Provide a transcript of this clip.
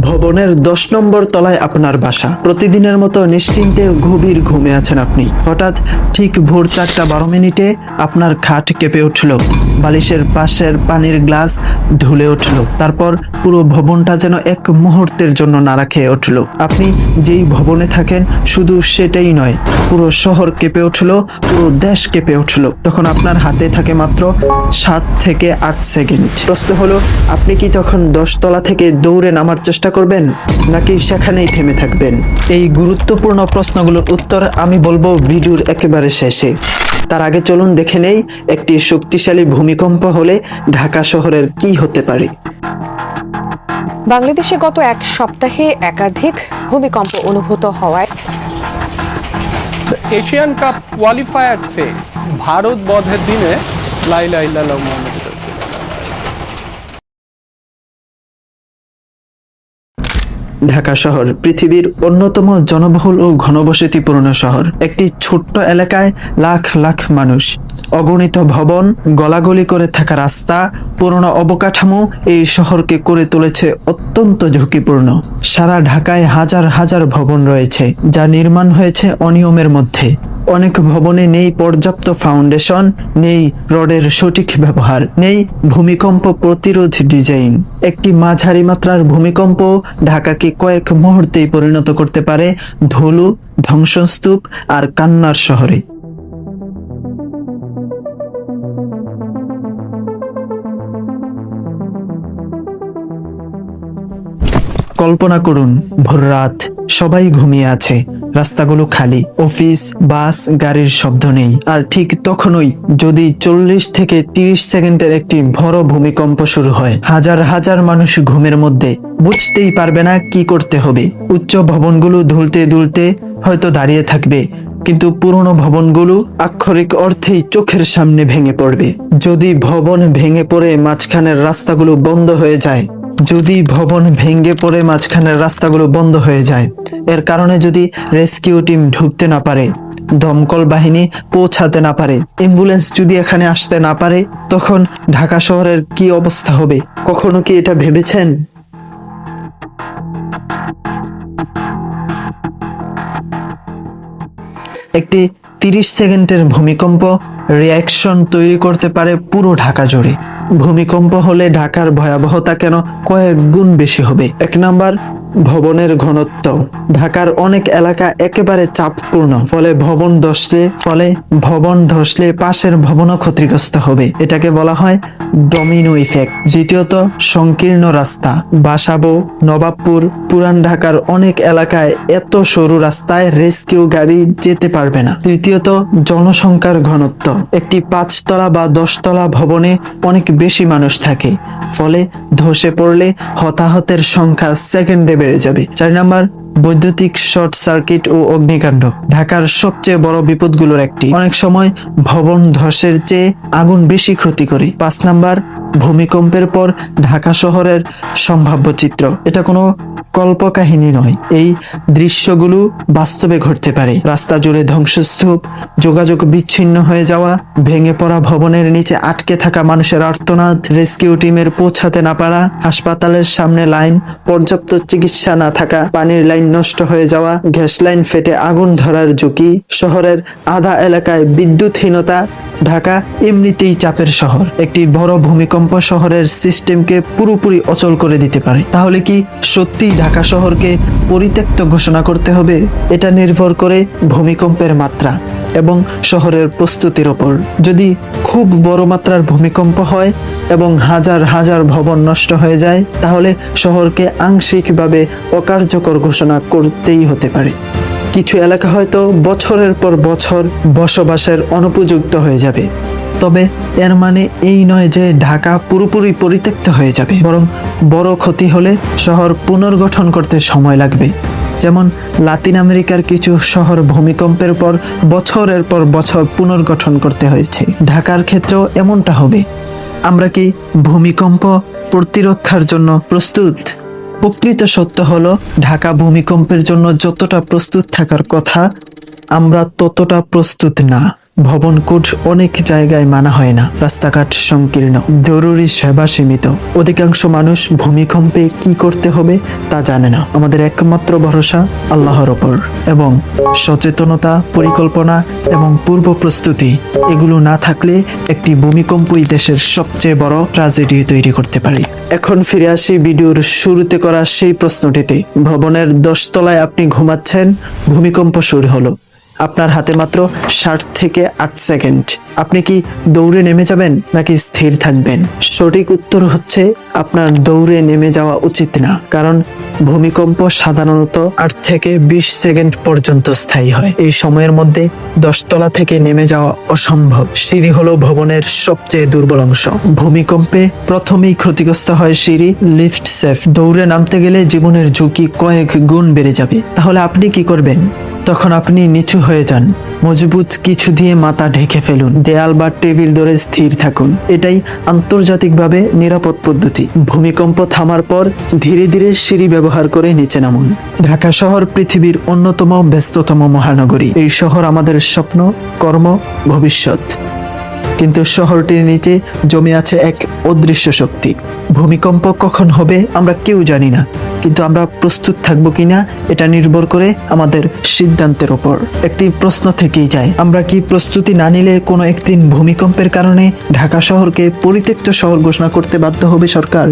ভবনের দশ নম্বর তলায় আপনার বাসা। প্রতিদিনের মতো নিশ্চিন্তে গভীর ঘুমে আছেন আপনি। হঠাৎ ঠিক ভোর চারটা বারো মিনিটে আপনার খাট কেঁপে উঠল। বালিশের পাশের পানির গ্লাস ঢুলে উঠল। তারপর পুরো ভবনটা যেন এক মুহূর্তের জন্য নাড়া খেয়ে উঠল। আপনি যেই ভবনে থাকেন, শুধু সেটাই নয়, পুরো শহর কেঁপে উঠল, পুরো দেশ কেঁপে উঠল। তখন আপনার হাতে থাকে মাত্র সাত থেকে আট সেকেন্ড। প্রশ্ন হলো, আপনি কি তখন দশতলা থেকে দৌড়ে নামার চেষ্টা করবেন নাকি সেখানেই থেমে থাকবেন? এই গুরুত্বপূর্ণ প্রশ্নগুলোর উত্তর আমি বলব ভিডিওর একেবারে শেষে। তার আগে চলুন দেখে নেই একটি শক্তিশালী ভূমিকম্প হলে ঢাকা শহরের কি হতে পারে। বাংলাদেশে গত এক সপ্তাহে একাধিক ভূমিকম্প অনুভূত হওয়ায় এশিয়ান কাপ কোয়ালিফায়ার্সে ভারত বধের দিনে লাইলা ইল্লাল্লাহু ঢাকা শহর পৃথিবীর অন্যতম জনবহুল ও ঘনবসতিপূর্ণ শহর। একটি ছোট্ট এলাকায় লাখ লাখ মানুষ। অগণিত ভবন, গলাগলি করে থাকা রাস্তা, পুরনো অবকাঠামো এই শহরকে করে তুলেছে অত্যন্ত ঝুঁকিপূর্ণ। সারা ঢাকায় হাজার হাজার ভবন রয়েছে, যা নির্মাণ হয়েছে অনিয়মের মধ্যে। অনেক ভবনে নেই পর্যাপ্ত ফাউন্ডেশন, নেই রডের সঠিক ব্যবহার, নেই ভূমিকম্প প্রতিরোধ ডিজাইন। একটি মাঝারি মাত্রার ভূমিকম্প ঢাকাকে কয়েক মুহূর্তেই পরিণত করতে পারে ধুলো, ধ্বংসস্তূপ আর কান্নার শহরে। কল্পনা করুন, ভোর রাত সবাই ঘুমিয়ে আছে, রাস্তাগুলো খালি, অফিস, বাস, গাড়ির শব্দ নেই। আর ঠিক তখনই যদি চল্লিশ থেকে তিরিশ সেকেন্ডের একটি বড় ভূমিকম্প শুরু হয়, হাজার হাজার মানুষ ঘুমের মধ্যে, বুঝতেই পারবে না কি করতে হবে। উচ্চ ভবনগুলো ধুলতে দুলতে হয়তো দাঁড়িয়ে থাকবে, কিন্তু পুরনো ভবনগুলো আক্ষরিক অর্থেই চোখের সামনে ভেঙে পড়বে। যদি ভবন ভেঙে পড়ে, মাঝখানের রাস্তাগুলো বন্ধ হয়ে যায় যদি ভবন ভেঙে পড়ে মাঝখানের রাস্তাগুলো বন্ধ হয়ে যায়, এর কারণে যদি রেস্কিউ টিম ঢুকতে না পারে, দমকল বাহিনী পৌঁছাতে না পারে, অ্যাম্বুলেন্স যদি এখানে আসতে না পারে, তখন ঢাকা শহরের কি অবস্থা হবে? কখনো কি এটা ভেবেছেন? একটি তিরিশ সেকেন্ডের ভূমিকম্প রিয়াকশন তৈরি করতে পারে পুরো ঢাকা জুড়ে। ভূমিকম্প হলে ঢাকার ভয়াবহতা কেন কয়েক গুণ বেশি হবে? এক নাম্বার ভবনের ঘনত্ব। ঢাকার অনেক এলাকা একেবারে চাপপূর্ণ। ফলে ভবন ধসলে, ফলে ভবন ধসলে পাশের ভবনও ক্ষতিগ্রস্ত হবে। এটাকে বলা হয় ডমিনো ইফেক্ট। দ্বিতীয়ত, সংকীর্ণ রাস্তা। বাসাবো, নবাবপুর, পুরান ঢাকার অনেক এলাকায় এত সরু রাস্তায় রেস্কিউ গাড়ি যেতে পারবে না। তৃতীয়ত, জনসংখ্যার ঘনত্ব। একটি পাঁচতলা বা দশতলা ভবনে অনেক বেশি মানুষ থাকে। ফলে ধসে পড়লে হতাহতের সংখ্যা সেকেন্ডে বেড়ে যাবে। চার নাম্বার, বৈদ্যুতিক শর্ট সার্কিট ও অগ্নিকাণ্ড। ঢাকার সবচেয়ে বড় বিপদগুলোর একটি। অনেক সময় ভবন ধসের চেয়ে আগুন বেশি ক্ষতি করে। পাঁচ নাম্বার ভূমিকম্পের পর ঢাকা শহরের সম্ভাব্য চিত্র। এটা কোনো কল্পকাহিনী নয়। এই দৃশ্যগুলো বাস্তবে ঘটতে পারে। রাস্তা জুড়ে ধ্বংসস্তূপ, যোগাযোগ বিচ্ছিন্ন হয়ে যাওয়া, ভেঙে পড়া ভবনের নিচে আটকে থাকা মানুষের আর্তনাদ, রেস্কিউ টিমের পৌঁছাতে না পারা, হাসপাতালের সামনে লাইন, পর্যাপ্ত চিকিৎসা না থাকা, পানির লাইন নষ্ট হয়ে যাওয়া, গ্যাস লাইন ফেটে আগুন ধরার ঝুঁকি, শহরের আধা এলাকায় বিদ্যুৎহীনতা ঢাকা এমনিতেই চাপের শহর। একটি বড় ভূমিকম্প শহরের সিস্টেমকে পুরোপুরি অচল করে দিতে পারে। তাহলে কি সত্যি ঢাকা শহরকে পরিত্যক্ত ঘোষণা করতে হবে? এটা নির্ভর করে ভূমিকম্পের মাত্রা এবং শহরের প্রস্তুতির ওপর। যদি খুব বড় মাত্রার ভূমিকম্প হয় এবং হাজার হাজার ভবন নষ্ট হয়ে যায়, তাহলে শহরকে আংশিকভাবে অকার্যকর ঘোষণা করতেই হতে পারে। কিছু এলাকা হয়তো বছরের পর বছর বসবাসের অনুপযুক্ত হয়ে যাবে। তবে এর মানে এই নয় যে ঢাকা পুরোপুরি পরিত্যক্ত হয়ে যাবে, বরং বড় ক্ষতি হলে শহর পুনর্গঠন করতে সময় লাগবে। যেমন লাতিন আমেরিকার কিছু শহর ভূমিকম্পের পর বছরের পর বছর পুনর্গঠন করতে হয়েছে। ঢাকার ক্ষেত্রেও এমনটা হবে। আমরা কি ভূমিকম্প প্রতিরক্ষার জন্য প্রস্তুত? প্রকৃত সত্য হলো ঢাকা ভূমিকম্পের জন্য যতটা প্রস্তুত থাকার কথা আমরা ততটা প্রস্তুত না। ভবন কোড অনেক জায়গায় মানা হয় না। রাস্তাঘাট সংকীর্ণ, জরুরি সেবা সীমিত। অধিকাংশ মানুষ ভূমিকম্পে কি করতে হবে তা জানে না। আমাদের একমাত্র ভরসা আল্লাহর ওপর এবং সচেতনতা, পরিকল্পনা এবং পূর্ব প্রস্তুতি, এগুলো না থাকলে একটি ভূমিকম্পই দেশের সবচেয়ে বড় ট্রাজেডি তৈরি করতে পারে। এখন ফিরে আসি ভিডিওর শুরুতে করা সেই প্রশ্নটিতে। ভবনের দশতলায় আপনি ঘুমাচ্ছেন, ভূমিকম্প শুরু হলো। আপনার হাতে মাত্র ষাট থেকে আট সেকেন্ড। আপনি কি দৌড়ে নেমে যাবেন নাকি স্থির থাকবেন? সঠিক উত্তর হচ্ছে আপনার দৌড়ে নেমে যাওয়া উচিত না, কারণ ভূমিকম্প সাধারণত আট থেকে বিশ সেকেন্ড পর্যন্ত স্থায়ী হয়। এই সময়ের মধ্যে দশতলা থেকে নেমে যাওয়া অসম্ভব। সিঁড়ি হলো ভবনের সবচেয়ে দুর্বল অংশ। ভূমিকম্পে প্রথমেই ক্ষতিগ্রস্ত হয় সিঁড়ি, লিফট, সেফ। দৌড়ে নামতে গেলে জীবনের ঝুঁকি কয়েক গুণ বেড়ে যাবে। তাহলে আপনি কি করবেন? তখন আপনি নিচু হয়ে যান। মজবুত কিছু দিয়ে মাথা ঢেকে ফেলুন। দেয়াল বা টেবিল ধরে স্থির থাকুন। এটাই আন্তর্জাতিকভাবে নিরাপদ পদ্ধতি। ভূমিকম্প থামার পর ধীরে ধীরে সিঁড়ি ব্যবহার করে নিচে নামুন। ঢাকা শহর পৃথিবীর অন্যতম ব্যস্ততম মহানগরী। এই শহর আমাদের স্বপ্ন, কর্ম, ভবিষ্যৎ। কিন্তু শহরটির নিচে জমে আছে এক অদৃশ্য শক্তি। ভূমিকম্প কখন হবে আমরা কেউ জানি না। কিন্তু আমরা প্রস্তুত থাকব কিনা এটা নির্ভর করে আমাদের সিদ্ধান্তের ওপর। একটি প্রশ্ন থেকেই যায়, আমরা কি প্রস্তুতি না নিলে কোনো একদিন ভূমিকম্পের কারণে ঢাকা শহরকে পরিত্যক্ত শহর ঘোষণা করতে বাধ্য হবে সরকার?